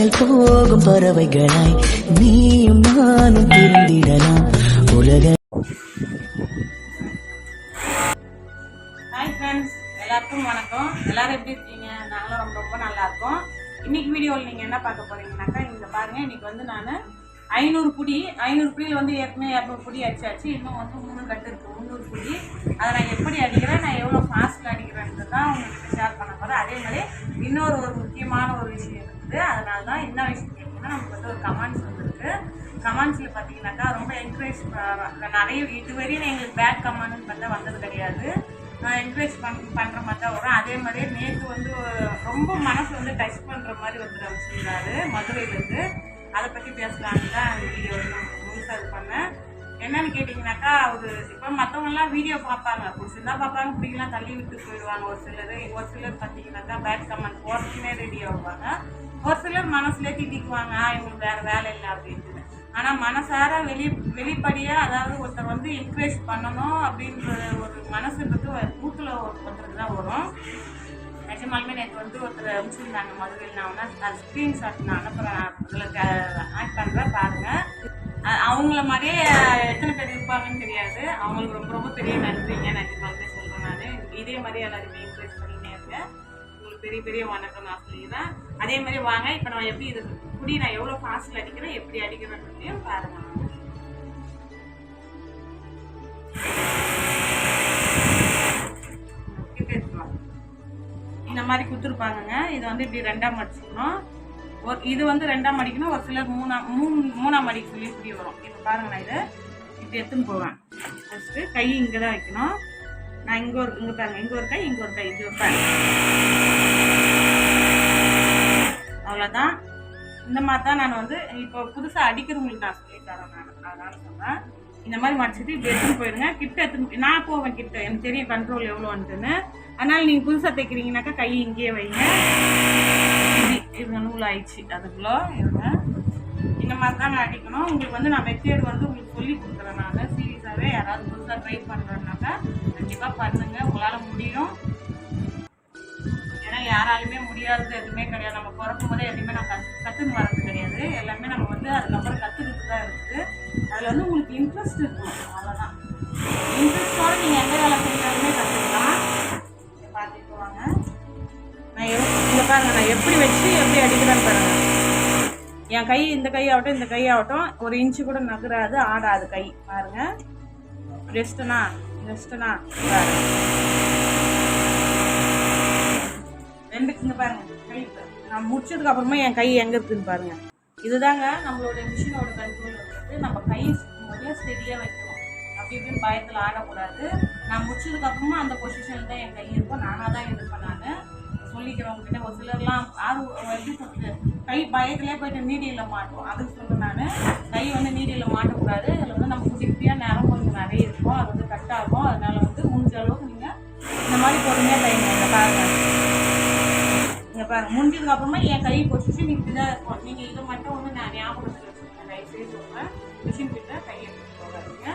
வானில் போகும் பறவைகளாய் நீயும் நானும் திருந்திடலாம் உலக எல்லாருக்கும் வணக்கம். எல்லாரும் எப்படி இருக்கீங்க? நாங்களும் ரொம்ப ரொம்ப நல்லா இருக்கோம். இன்னைக்கு வீடியோவில் நீங்கள் என்ன பார்க்க போறீங்கன்னாக்கா இங்க பாருங்க இன்னைக்கு வந்து நான் ஐநூறு புடி ஐநூறு புடியில் வந்து ஏற்கனவே இரநூறு புடி அடிச்சாச்சு. இன்னும் வந்து மூணு கட்டு இருக்கு முந்நூறு புடி. அதை நான் எப்படி அடிக்கிறேன் நான் எவ்வளோ ஃபாஸ்ட்டில் அடிக்கிறேன்றது தான் உங்ககிட்ட ஷேர் பண்ண போகிறேன் அதே மாதிரி இன்னொரு ஒரு முக்கியமான ஒரு விஷயம் இருக்குது அதனால தான் என்ன விஷயம் கேட்டிங்கன்னா நமக்கு வந்து ஒரு கமெண்ட்ஸ் வந்திருக்கு. கமெண்ட்ஸில் பார்த்தீங்கன்னாக்கா ரொம்ப என்கரேஜ் நிறைய இதுவரையும் எங்களுக்கு பேட் கமெண்ட் பார்த்தா வந்தது கிடையாது. என்கரேஜ் பண் பண்ணுற மாதிரி தான் வரும். அதே மாதிரியே நேற்று வந்து ரொம்ப மனசு வந்து டச் பண்ணுற மாதிரி ஒருத்தர் அமைச்சிருந்தாரு மதுரையிலேருந்து. அதை பற்றி பேசலான்னு தான் வீடியோ முழுசாக இது பண்ணேன். என்னன்னு கேட்டிங்கனாக்கா அவர் இப்போ மற்றவங்கலாம் வீடியோ பார்ப்பாங்க. பிடிச்சிருந்தா பார்ப்பாங்க பிடிக்கலாம் தள்ளி விட்டு போயிடுவாங்க. ஒரு சிலர் ஒரு சிலர் பார்த்தீங்கன்னாக்கா பேட் கமெண்ட் போகிறதுக்குமே ரெடி ஆகுவாங்க ஒரு சிலர் மனசுல திட்டிக்குவாங்க இவங்களுக்கு வேறு வேலை இல்லை அப்படின்ட்டு. ஆனால் மனசார வெளி வெளிப்படையாக அதாவது ஒருத்தர் வந்து என்கரேஜ் பண்ணணும் அப்படின்ற ஒரு மனசுன்றது நூற்றில் ஒருத்தருக்கு தான் வரும். நிஜமாலுமே நேற்று வந்து ஒருத்தர் அனுப்பிச்சிருந்தாங்க மதுரையில். நான் வந்து அது ஸ்க்ரீன்ஷாட் நான் அனுப்புகிறேன் அதில் ஆட் பண்ணுறேன் பாருங்கள் அவங்கள மாதிரியே எத்தனை பேர் இருப்பாங்கன்னு தெரியாது. அவங்களுக்கு ரொம்ப ரொம்ப பெரிய நன்றிங்க. நிஜமாலுமே சொல்கிறேன் நான். இதே மாதிரி எல்லாருமே என்கரேஜ் பண்ணினே இருக்கேன். பெரிய பெரிய வணக்கம் நான் சொல்லிடுறேன். அதே மாதிரி வாங்க இப்போ நான் எப்படி இது குடி நான் எவ்வளோ ஃபாஸ்ட்டில் அடிக்கிறேன் எப்படி அடிக்கிறேன்றதையும் பாருங்க. எடுத்துக்கலாம். இந்த மாதிரி கொடுத்துருப்பாங்கங்க. இது வந்து இப்படி ரெண்டாம் அடிச்சுக்கணும் ஒரு இது வந்து ரெண்டாம் அடிக்கணும் ஒரு சிலர் மூணாம் மூணு மூணாம் மடிக்க சொல்லி இப்படி வரும். இப்போ பாருங்க நான் இதை இப்படி எடுத்துன்னு போவேன். ஃபஸ்ட்டு கை இங்கே தான் வைக்கணும். நான் இங்கே ஒரு இங்கே பாருங்க இங்கே ஒரு கை இங்கே ஒரு கை இது வைப்பேன் அவ்வளோதான் இந்த மாதிரி தான் நான் வந்து இப்போ புதுசாக அடிக்கிறவங்களுக்கு நான் சொல்லித்தரேன் நான். அதனால சொன்னேன். இந்த மாதிரி மடிச்சிட்டு இப்படி எடுத்துன்னு போயிடுங்க. கிட்ட எடுத்துன்னு நான் போவேன் கிட்ட. எனக்கு தெரியும் கண்ட்ரோல் எவ்வளோன்ட்டுன்னு அதனால் நீங்கள் புதுசாக தைக்கிறீங்கனாக்கா கை இங்கேயே வைங்க. இது இது நூல் ஆயிடுச்சு அதுக்குள்ளே இருங்க. இந்த மாதிரி தான் நான் அடிக்கணும். உங்களுக்கு வந்து நான் மெத்தேட் வந்து உங்களுக்கு சொல்லி கொடுக்குறேன் நான். சீரியஸாகவே யாராவது புதுசாக ட்ரை பண்ணுறேன்னாக்கா கண்டிப்பாக பண்ணுங்கள் உங்களால் முடியும். ஏன்னா யாராலுமே முடியாதது எதுவுமே கிடையாது. நம்ம பிறக்கும் போதே எதுவுமே நம்ம கற்று கற்றுன்னு வர்றது கிடையாது. எல்லாமே நம்ம வந்து அதுக்கப்புறம் கற்றுக்கிட்டு தான் இருக்குது. அதில் வந்து உங்களுக்கு இன்ட்ரெஸ்ட் இருக்கும் அவ்வளோதான் இன்ட்ரெஸ்டோட நீங்கள் எந்த வேலை செஞ்சாலுமே கற்றுக்கலாம் பார்த்துட்டு வாங்க நான் எவ் இங்கே பாருங்க நான் எப்படி வச்சு எப்படி அடிக்கிறேன்னு பாருங்க. என் கை இந்த கையாகட்டும் இந்த கையாகட்டும் ஒரு இன்ச்சு கூட நகராது ஆடாது கை. பாருங்க. ரெஸ்ட்டுனா ரெஸ்ட்டுனா பாருங்க. ரெண்டு இங்க பாருங்க கை நான் முடிச்சதுக்கு அப்புறமா என் கை எங்க இருக்குன்னு பாருங்க. இதுதாங்க நம்மளோட மிஷினோட கண்ட்ரோல் வந்துட்டு நம்ம கை முதல்ல ஸ்டெடியாக வைக்கணும். அப்படி இப்படின்னு பயத்தில் ஆடக்கூடாது. நான் முடிச்சதுக்கு அப்புறமா அந்த பொசிஷனில் தான் என் கை இருக்கும். நானாக தான் இது பண்ணாங்க. சொல்லிக்கிறேன் உங்ககிட்ட ஒரு சிலர்லாம் ஆறு எப்படி சொல்றது கை பயத்திலே போயிட்டு நீடியில் மாட்டோம். அதுக்கு சொல்றேன் நான். கை வந்து நீடியில் மாட்டக்கூடாது. இங்க முடிஞ்சதுக்கு அப்புறமா என் கை பொசிஷன் இப்படி தான் இருக்கும். நீங்கள் இதை மட்டும் வந்து நான் ஞாபகத்தில் வச்சுருக்கேன் தயவு செய்து மிஷின் கிட்ட கையை போகாதீங்க.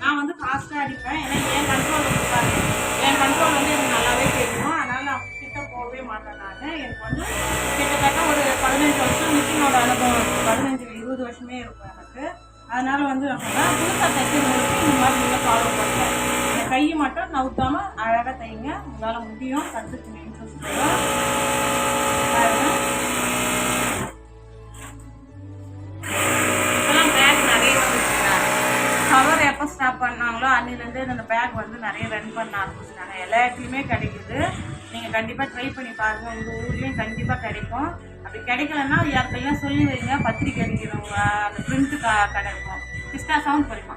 நான் வந்து ஃபாஸ்ட்டாக அடிப்பேன். ஏன்னா என் கண்ட்ரோல் இருக்காது என் கண்ட்ரோல் வந்து எனக்கு நல்லாவே தெரியும். அதனால் நான் கிட்ட போகவே மாட்டேன் நான். எனக்கு வந்து கிட்டத்தட்ட ஒரு பதினஞ்சு வருஷம் மிஷினோட அனுபவம் இருக்குது பதினஞ்சு இருபது வருஷமே இருக்கும் எனக்கு. அதனால் வந்து நான் சொல்றேன் புதுசாக தைக்கிறவங்களுக்கு இந்த மாதிரி நல்லா ஃபாலோ பண்ணுறேன் கையை மட்டும் நவுத்தாமல் அழகாக தைங்க. உங்களால் முடியும். கற்றுக்குங்க இன்ட்ரெஸ்ட் அன்னிலேருந்து இந்த பேக் வந்து நிறைய ரன் பண்ண ஆரம்பிச்சிட்டாங்க. எல்லா இடத்துலையுமே கிடைக்குது. நீங்கள் கண்டிப்பாக ட்ரை பண்ணி பாருங்கள் உங்கள் ஊர்லேயும் கண்டிப்பாக கிடைக்கும். அப்படி கிடைக்கலன்னா யாருக்கெல்லாம் சொல்லி வைங்க. பத்திரிக்கை அடிக்கிறவங்க அந்த பிரிண்ட்டு க கடை இருக்கும். கிருஷ்ணா சவுண்ட் படிமா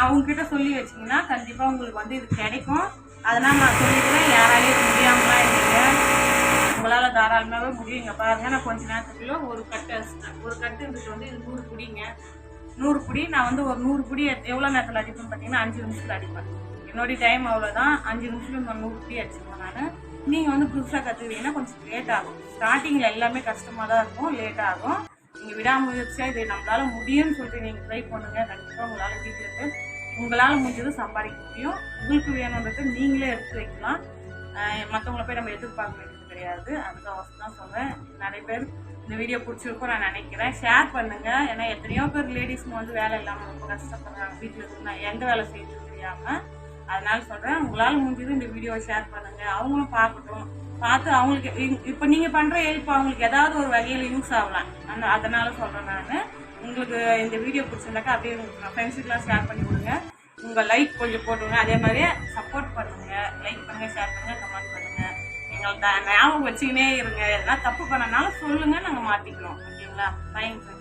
அவங்க கிட்ட சொல்லி வச்சிங்கன்னா கண்டிப்பாக உங்களுக்கு வந்து இது கிடைக்கும். அதனால் நான் சொல்லிக்கிறேன். யாராலையும் முடியாமலாம் இல்லைங்க. உங்களால் தாராளமாகவே முடியுங்க. பாருங்கள் பாருங்க. நான் கொஞ்ச நேரத்துக்குள்ளே ஒரு கட்டு ஒரு கட்டு இருந்துட்டு வந்து இது நூறு குடிங்க. நூறு குடி நான் வந்து ஒரு நூறு குடி எவ்வளோ நேரத்தில் அடிப்பேன்னு பார்த்தீங்கன்னா அஞ்சு நிமிஷத்தில் அடிப்பேன். என்னோடய டைம் அவ்வளோதான் அஞ்சு நிமிஷத்தில் நான் நூறு புடி அடிச்சிருவேன் நான். நீங்கள் வந்து புதுசாக கற்றுக்கிட்டீங்கன்னா கொஞ்சம் லேட் ஆகும். ஸ்டார்டிங்கில் எல்லாமே கஷ்டமாக தான் இருக்கும் லேட் ஆகும். நீங்கள் விடாமுயற்சியாக இது நம்மளால் முடியும்னு சொல்லிட்டு நீங்கள் ட்ரை பண்ணுங்கள் கண்டிப்பாக உங்களால் வீட்டில் உங்களால் முடிஞ்சது சம்பாதிக்க முடியும். உங்களுக்கு வேணுன்றது நீங்களே எடுத்து வைக்கலாம். மற்றவங்கள போய் நம்ம எதிர்பார்க்க வேண்டியது கிடையாது. அதுக்கு அவசரம் தான் சொல்கிறேன் நிறைய பேர் இந்த வீடியோ பிடிச்சிருக்கும் நான் நினைக்கிறேன். ஷேர் பண்ணுங்கள் ஏன்னா எத்தனையோ பேர் லேடிஸ்க்கு வந்து வேலை இல்லாமல் ரொம்ப கஷ்டப்படுறாங்க. வீட்டில் இருந்து நான் எந்த வேலை செய்யறது தெரியாமல் அதனால் சொல்கிறேன் உங்களால் முடிஞ்சது இந்த வீடியோவை ஷேர் பண்ணுங்கள் அவங்களும் பார்க்கட்டும். பார்த்து அவங்களுக்கு இப்போ நீங்கள் பண்ணுற ஹெல்ப் அவங்களுக்கு ஏதாவது ஒரு வகையில் யூஸ் ஆகலாம். அந்த அதனால் சொல்கிறேன் நான். உங்களுக்கு இந்த வீடியோ பிடிச்சிருந்தாக்கா அப்படியே உங்கள் ஃப்ரெண்ட்ஸுக்கெலாம் ஷேர் பண்ணி கொடுங்க. உங்கள் லைக் கொஞ்சம் போட்டுருங்க அதே மாதிரியே சப்போர்ட் பண்ணுங்கள் லைக் பண்ணுங்கள் ஷேர் பண்ணுங்கள் கமெண்ட் பண்ணுங்க. எங்களுக்கு ஞாபகம் வச்சுக்கினே இருங்க. எதனா தப்பு பண்ணனாலும் சொல்லுங்க நாங்கள் மாற்றிக்கிறோம் ஓகேங்களா? தேங்க்யூ